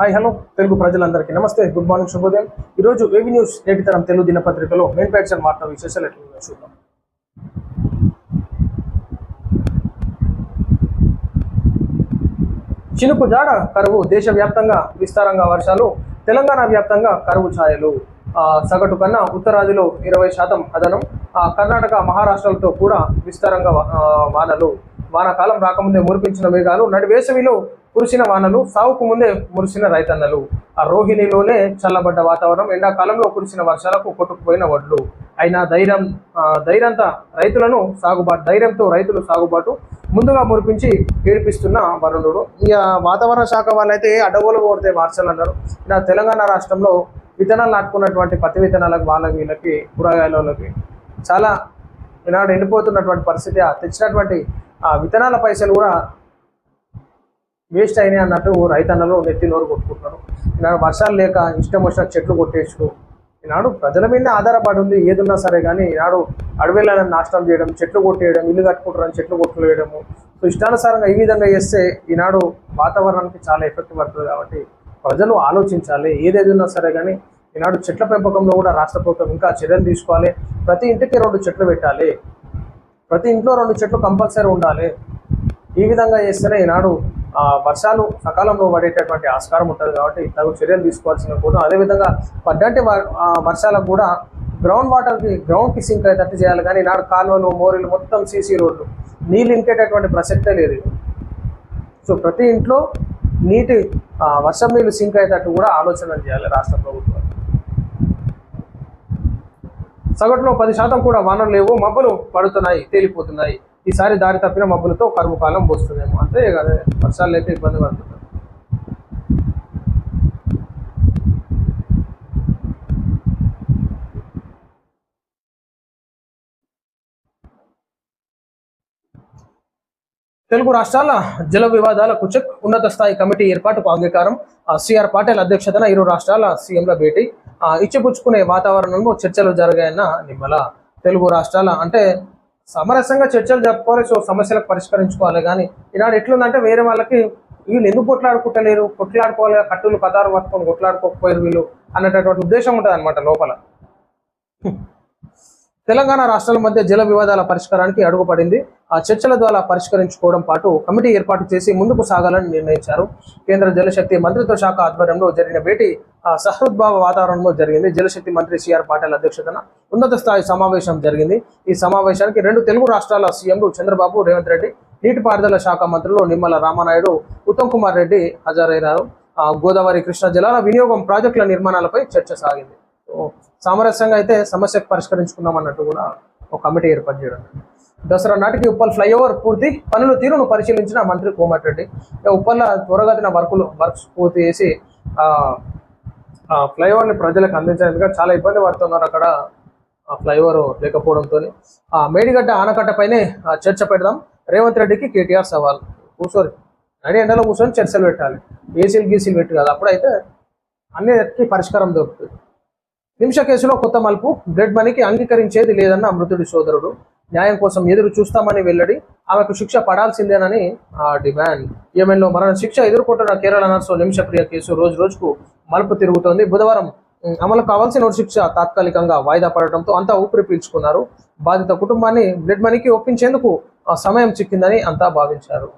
Hi hello. Telugu ప్రజలందరికీ నమస్తే. Good morning శుభోదయం. ఈరోజు ఏవి న్యూస్ నేటి తరం తెలుగు దినపత్రికలో మెయిన్ ప్యాక్షన్ వార్తా విశేషాలు ఎట్లా చూద్దాం. చినుకు జాడ కరువు దేశవ్యాప్తంగా విస్తారంగా వర్షాలు తెలంగాణ వ్యాప్తంగా కరువు ఛాయలు. సగటు కన్నా ఉత్తరాదిలో ఇరవై శాతం అదనం. కర్ణాటక మహారాష్ట్రలతో కూడా విస్తారంగా వానలు. వానాకాలం రాకముందే మురిపించిన మేఘాలు నడి వేసవిలో కురిసిన వానలు సాగుకు ముందే మురిసిన రైతన్నలు. ఆ రోహిణిలోనే చల్లబడ్డ వాతావరణం ఎండాకాలంలో కురిసిన వర్షాలకు కొట్టుకుపోయిన వడ్లు. అయినా ధైర్యం ధైర్యంతా రైతులను సాగుబాటు ధైర్యంతో రైతులు సాగుబాటు ముందుగా మురిపించి ఏడిపిస్తున్న వరుణుడు ఇక వాతావరణ శాఖ వాళ్ళైతే అడవులు కొడితే మార్చాలు అన్నారు. ఇలా తెలంగాణ రాష్ట్రంలో విత్తనాలు నాటుకున్నటువంటి పత్తి విత్తనాలకు వాళ్ళకి వీళ్ళకి కూరగాయలకి చాలా ఈనాడు ఎండిపోతున్నటువంటి పరిస్థితి. ఆ తెచ్చినటువంటి ఆ విత్తనాల పైసలు కూడా వేస్ట్ అయినాయి అన్నట్టు రైతన్నలు నెత్తి నోరు కొట్టుకుంటున్నారు. ఈనాడు వర్షాలు లేక ఇష్టం వచ్చిన చెట్లు కొట్టేసుడు ఈనాడు ప్రజల మీద ఆధారపడి ఉంది ఏదున్నా సరే కానీ ఈనాడు అడవిళ్ళని నాశనం చేయడం చెట్లు కొట్టేయడం ఇల్లు కట్టుకుంటారని చెట్లు కొట్టులేయడము సో ఇష్టానుసారంగా ఈ విధంగా చేస్తే ఈనాడు వాతావరణానికి చాలా ఎఫెక్ట్ పడుతుంది కాబట్టి ప్రజలు ఆలోచించాలి. ఏదేది సరే కానీ ఈనాడు చెట్ల పెంపకంలో కూడా రాష్ట్ర ప్రభుత్వం ఇంకా చర్యలు తీసుకోవాలి. ప్రతి ఇంటికి రెండు చెట్లు పెట్టాలి. ప్రతి ఇంట్లో రెండు చెట్లు కంపల్సరీ ఉండాలి. ఈ విధంగా చేస్తేనే ఈనాడు వర్షాలు సకాలంలో పడేటటువంటి ఆస్కారం ఉంటుంది కాబట్టి తగు చర్యలు తీసుకోవాల్సిన కూడా అదేవిధంగా పడ్డంటి వర్షాలకు కూడా గ్రౌండ్ వాటర్కి గ్రౌండ్కి సింక్ అయ్యేటట్టు చేయాలి. కానీ ఈనాడు కాలువలు మోరీలు మొత్తం సీసీ రోడ్లు నీళ్ళు ఇంకేటటువంటి ప్రసక్తే లేదు. సో ప్రతి ఇంట్లో నీటి వర్షం నీళ్ళు సింక్ అయ్యేటట్టు కూడా ఆలోచన చేయాలి రాష్ట్ర ప్రభుత్వం. సగటులో పది శాతం కూడా వానలు లేవు మబ్బులు పడుతున్నాయి తేలిపోతున్నాయి. ఈసారి దారి తప్పిన మబ్బులతో కరువు కాలం పోస్తుందేమో. అంతే కదా వర్షాలు అయితే ఇబ్బంది పడుతుంది తెలుగు రాష్ట్రాల జల వివాదాలకు చెక్ ఉన్నత స్థాయి కమిటీ ఏర్పాటుకు అంగీకారం. సిఆర్ పాటిల్ అధ్యక్షతన ఇరు రాష్ట్రాల సీఎంల భేటీ. ఇచ్చిపుచ్చుకునే వాతావరణంలో చర్చలు జరిగాయన్న నిమ్మల తెలుగు రాష్ట్రాల అంటే సమరసంగా చర్చలు జరుపుకోవాలి సో సమస్యలకు పరిష్కరించుకోవాలి కానీ ఈనాడు ఎట్లుందంటే వేరే వాళ్ళకి వీళ్ళు ఎందుకు కొట్లాడుకుంటలేరు? కొట్లాడుకోవాలి కట్టులు కతారు పట్టుకొని కొట్లాడుకోకపోయారు వీళ్ళు అన్నటువంటి ఉద్దేశం ఉంటుంది అనమాట లోపల. తెలంగాణ రాష్ట్రాల మధ్య జల వివాదాల పరిష్కారానికి అడుగుపడింది ఆ చర్చల ద్వారా పరిష్కరించుకోవడం పాటు కమిటీ ఏర్పాటు చేసి ముందుకు సాగాలని నిర్ణయించారు. కేంద్ర జలశక్తి మంత్రిత్వ శాఖ ఆధ్వర్యంలో జరిగిన భేటీ ఆ, సహృద్భావ వాతావరణంలో జరిగింది. జలశక్తి మంత్రి సిఆర్ పాటిల్ అధ్యక్షతన ఉన్నత స్థాయి సమావేశం జరిగింది. ఈ సమావేశానికి రెండు తెలుగు రాష్ట్రాల సీఎంలు చంద్రబాబు రేవంత్ రెడ్డి నీటిపారుదల శాఖ మంత్రులు నిమ్మల రామానాయుడు ఉత్తమ్ కుమార్ రెడ్డి హాజరయ్యారు ఆ, గోదావరి కృష్ణా జలాల వినియోగం ప్రాజెక్టుల నిర్మాణాలపై చర్చ సాగింది. సామరస్యంగా అయితే సమస్యకు పరిష్కరించుకుందాం అన్నట్టు కూడా ఒక కమిటీ ఏర్పాటు చేయడం దసరా నాటికి ఉప్పల్ ఫ్లైఓవర్ పూర్తి పనుల తీరును పరిశీలించిన మంత్రి కోమటిరెడ్డి. ఇక ఉప్పల్ల త్వరగతిన వర్కులు వర్క్స్ పూర్తి చేసి ఫ్లైఓవర్ని ప్రజలకు అందించేందుకు చాలా ఇబ్బంది పడుతున్నారు అక్కడ ఆ ఫ్లైఓవర్ లేకపోవడంతో ఆ మేడిగడ్డ ఆనకట్టపైనే ఆ, చర్చ పెడదాం. రేవంత్ రెడ్డికి కేటీఆర్ సవాల్. కూర్చొని నడి ఎండలో కూర్చొని చర్చలు పెట్టాలి. ఏసీలు గీసీలు పెట్టి కదా. అప్పుడైతే అన్నిటికీ పరిష్కారం దొరుకుతుంది. నిమిష కేసులో కొత్త మలుపు బ్లడ్ మనీకి అంగీకరించేది లేదన్న మృతుడి సోదరుడు. న్యాయం కోసం ఎదురు చూస్తామని వెల్లడి ఆమెకు శిక్ష పడాల్సిందేనని ఆ డిమాండ్. ఏమైనా మరణ శిక్ష ఎదుర్కొంటున్న కేరళ నర్సు నిమిషప్రియ కేసు రోజు రోజుకు మలుపు తిరుగుతోంది. బుధవారం అమలు కావాల్సిన ఉరి శిక్ష తాత్కాలికంగా వాయిదా పడటంతో అంతా ఊపిరి పీల్చుకున్నారు. బాధిత కుటుంబాన్ని బ్లడ్ మనీకి ఒప్పించేందుకు ఆ సమయం చిక్కిందని అంతా భావించారు.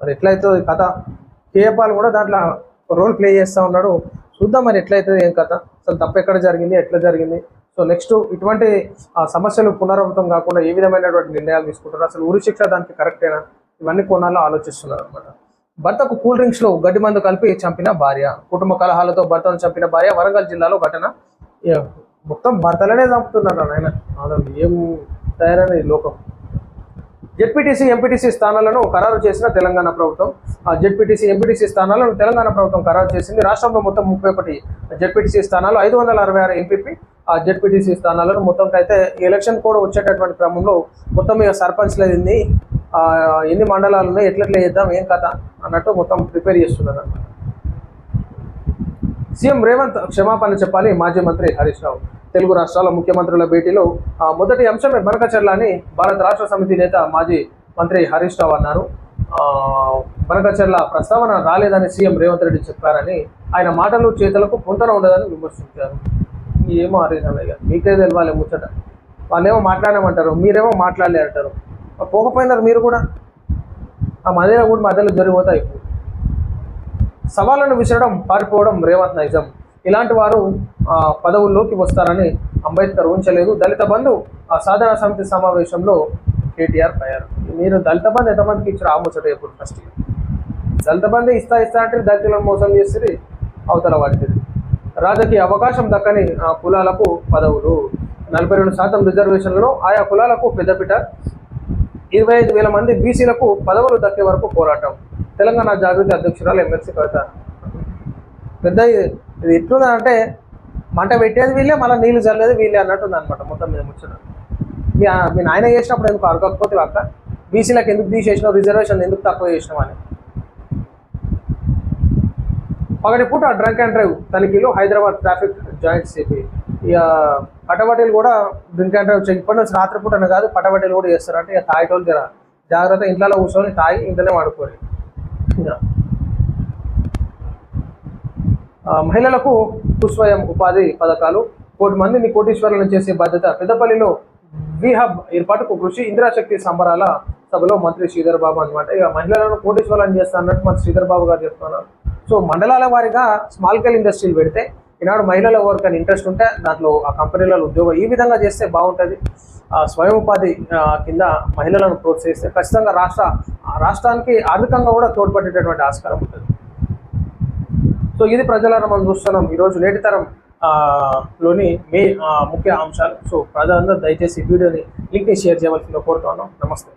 మరి ఎట్లయితే కథ? కేపాల్ కూడా దాంట్లో రోల్ ప్లే చేస్తూ ఉన్నాడు. చూద్దాం మరి ఎట్లయితుంది ఏం కథ? అసలు తప్పు ఎక్కడ జరిగింది? ఎట్లా జరిగింది? సో నెక్స్ట్ ఇటువంటి ఆ, సమస్యలు పునరావృతం కాకుండా ఏ విధమైనటువంటి నిర్ణయాలు తీసుకుంటారు అసలు ఉరి శిక్ష దానికి కరెక్టేనా ఇవన్నీ కోణాల్లో ఆలోచిస్తున్నారు అనమాట భర్తకు కూల్ డ్రింక్స్లో గడ్డి మందు కలిపి చంపిన భార్య కుటుంబ కలహాలతో భర్తను చంపిన భార్య వరంగల్ జిల్లాలో ఘటన. మొత్తం భర్తలనే చంపుతున్నారు ఆయన. అసలు ఏం తయారైన ఈ లోకం? జెడ్పీటీసీ ఎంపీటీసీ స్థానాలను ఖరారు చేసిన తెలంగాణ ప్రభుత్వం. ఆ జెడ్పీటీసీ ఎంపీటీసీ స్థానాలను తెలంగాణ ప్రభుత్వం ఖరారు చేసింది. రాష్ట్రంలో మొత్తం ముప్పై ఒకటి జెడ్పీటీసీ స్థానాలు ఐదు వందల అరవై ఆరు ఎంపీపీ జెడ్పీటీసీ స్థానాలను మొత్తం అయితే ఎలక్షన్ కూడా వచ్చేటటువంటి క్రమంలో మొత్తం ఇక సర్పంచ్లు ఎన్ని ఎన్ని మండలాలు ఉన్నాయి ఎట్లెట్లా చేద్దాం ఏం కథ అన్నట్టు మొత్తం ప్రిపేర్ చేస్తున్నారు సీఎం రేవంత్ క్షమాపణ చెప్పాలి మాజీ మంత్రి హరీష్ రావు. తెలుగు రాష్ట్రాల ముఖ్యమంత్రుల భేటీలో మొదటి అంశమే బనకచర్ల అని భారత రాష్ట్ర సమితి నేత మాజీ మంత్రి హరీష్ రావు అన్నారు. బనకచర్ల ప్రస్తావన రాలేదని సీఎం రేవంత్ రెడ్డి చెప్పారని ఆయన మాటలు చేతులకు పొంతన ఉండదని విమర్శించారు. ఏమో అరేనయ్య మీకే తెలవాలి ముచ్చట. వాళ్ళేమో మాట్లాడమంటారు మీరేమో మాట్లాడలే అంటారు. పోకపోయినారు మీరు కూడా? ఆ మధ్యలో కూడా మధ్యలో జరిగిపోతాయి సవాళ్ళను విసరడం పారిపోవడం రేవంత్ నైజం. ఇలాంటి వారు ఆ, పదవుల్లోకి వస్తారని అంబేద్కర్ ఉంచలేదు దళిత బంధు ఆ సాధన సమితి సమావేశంలో కేటీఆర్ పోయారు మీరు దళిత బంధు ఎంతమందికి ఇచ్చారు ఆ ముచ్చట ఎప్పుడు ఫస్ట్ దళిత బంధు ఇస్తా ఇస్తా అంటే దళితులను మోసం చేస్తుంది అవతల వాటిది రాజకీయ అవకాశం దక్కని ఆ, కులాలకు పదవులు. నలభై రెండు శాతం రిజర్వేషన్లను ఆయా కులాలకు పెద్దపీట. ఇరవై ఐదు వేల మంది బీసీలకు పదవులు దక్కే వరకు పోరాటం. తెలంగాణ జాగృతి అధ్యక్షురాలు ఎమ్మెల్సీ కవిత. పెద్ద ఇది ఎట్లుందంటే మంట పెట్టేది వీళ్ళే మళ్ళీ నీళ్ళు చల్లేది వీళ్ళే అన్నట్టుంది అనమాట మొత్తం మీద ముచ్చట. మీ మీ నాయన చేసినప్పుడు ఎందుకు అడగకపోతే అక్క? బీసీలకు ఎందుకు తీసేసినావు? రిజర్వేషన్ ఎందుకు తక్కువ చేసినావు అని. పగటిపూట డ్రంక్ అండ్ డ్రైవ్ తనిఖీలు హైదరాబాద్ ట్రాఫిక్ జాయింట్ సిపి. ఇక పటబటీలు కూడా డ్రింక్ అండ్ డ్రైవ్ చెక్ ఇప్పటి నుంచి రాత్రిపూట అనే కాదు పటబటీలు కూడా చేస్తారు. అంటే ఇక తాగేటోళ్ళు జర జాగ్రత్త ఇంట్లో కూర్చొని తాగి ఇంట్లోనే వాడుకోవాలి ఇక. మహిళలకు కుస్వయం ఉపాధి పథకాలు. కోటి మందిని కోటీశ్వరులను చేసే బాధ్యత పెద్దపల్లిలో విహబ్ ఏర్పాటుకు కృషి. ఇందిరాశక్తి సంబరాల సభలో మంత్రి శ్రీధర్ బాబు అనమాట ఇక మహిళలను కోటీశ్వరులను చేస్తానన్నట్టు మన శ్రీధర్ బాబు గారు చెప్తున్నారు. సో మండలాల వారిగా స్మాల్ స్కేల్ ఇండస్ట్రీలు పెడితే ఈనాడు మహిళల ఎవరికైనా ఇంట్రెస్ట్ ఉంటే దాంట్లో ఆ కంపెనీలలో ఉద్యోగం ఈ విధంగా చేస్తే బాగుంటుంది. ఆ స్వయం ఉపాధి కింద మహిళలను ప్రోత్సహిస్తే ఖచ్చితంగా రాష్ట్ర ఆ రాష్ట్రానికి ఆర్థికంగా కూడా తోడ్పడేటటువంటి ఆస్కారం ఉంటుంది. సో ఇది ప్రజలను మనం చూస్తున్నాం. ఈరోజు నేటి తరం లోని మే ముఖ్య అంశాలు. సో ప్రజలందరూ దయచేసి వీడియోని లింక్ని షేర్ చేయవలసిందిగా కోరుతున్నాం నమస్తే.